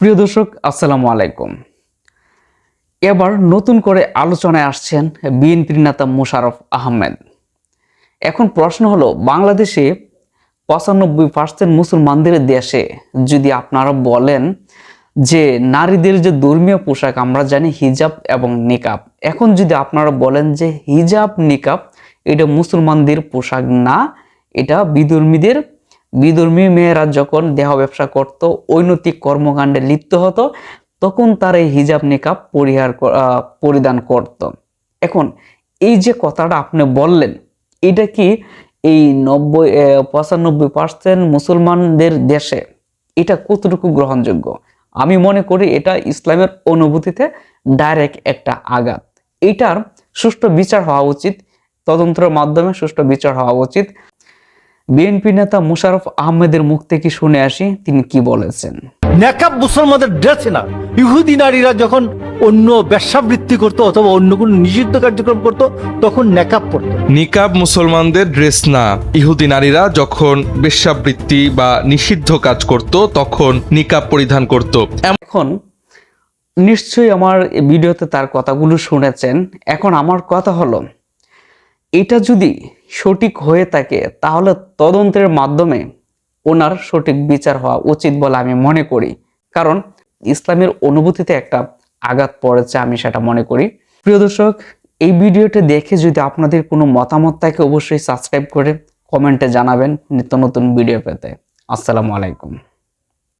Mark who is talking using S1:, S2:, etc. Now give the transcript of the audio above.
S1: প্রিয় দর্শক, আসসালামু আলাইকুম। এবার নতুন করে আলোচনায় আসছেন বিএনপির নেতা মোশারফ আহমেদ। এখন প্রশ্ন হলো, বাংলাদেশে পঁচানব্বই পার্সেন্ট মুসলমানদের দেশে যদি আপনারা বলেন যে নারীদের যে ধর্মীয় পোশাক, আমরা জানি হিজাব এবং নিকাব। এখন যদি আপনারা বলেন যে হিজাব, নিকাব, এটা মুসলমানদের পোশাক না, এটা বিধর্মীদের বিধর্মী মেয়েরা যখন দেহ ব্যবসা করত ঐনৈতিক কর্মকাণ্ডে লিপ্ত হতো, তখন তার এই হিজাব নিকাব পরিহার পরিধান করত। এখন এই যে কথাটা আপনি বললেন, এটা কি এই নব্বই পঁচানব্বই পার্সেন্ট মুসলমানদের দেশে এটা কতটুকু গ্রহণযোগ্য? আমি মনে করি এটা ইসলামের অনুভূতিতে ডাইরেক্ট একটা আঘাত। এটার সুষ্ঠু বিচার হওয়া উচিত, তদন্তের মাধ্যমে সুষ্ঠু বিচার হওয়া উচিত। বিএনপি নেতা মুশারফ আহমেদের মুখ থেকে শুনে আসি তিনি কি বলেছেন।
S2: নেকাব মুসলমানদের ড্রেস না ইহুদি নারীরা যখন অন্য ব্যবসাবৃত্তি করতো অথবা অন্য কোনো নিষিদ্ধ কার্যক্রম করতো তখন নেকাব পড়তো
S3: নিকাব মুসলমানদের ড্রেস না। ইহুদি নারীরা যখন বেশ্যাবৃত্তি বা নিষিদ্ধ কাজ করত তখন নিকাব পরিধান করত।
S1: এখন নিশ্চয়ই আমার ভিডিওতে তার কথাগুলো শুনেছেন। এখন আমার কথা হলো এটা যদি সঠিক হয়ে থাকে, তাহলে তদন্তের মাধ্যমে ওনার সঠিক বিচার হওয়া উচিত বলে আমি মনে করি। কারণ ইসলামের অনুভূতিতে একটা আঘাত পড়েছে আমি সেটা মনে করি। প্রিয় দর্শক, এই ভিডিওটি দেখে যদি আপনাদের কোনো মতামত থাকে, অবশ্যই সাবস্ক্রাইব করে কমেন্টে জানাবেন নিত্য নতুন ভিডিও পেতে। আসসালামু আলাইকুম।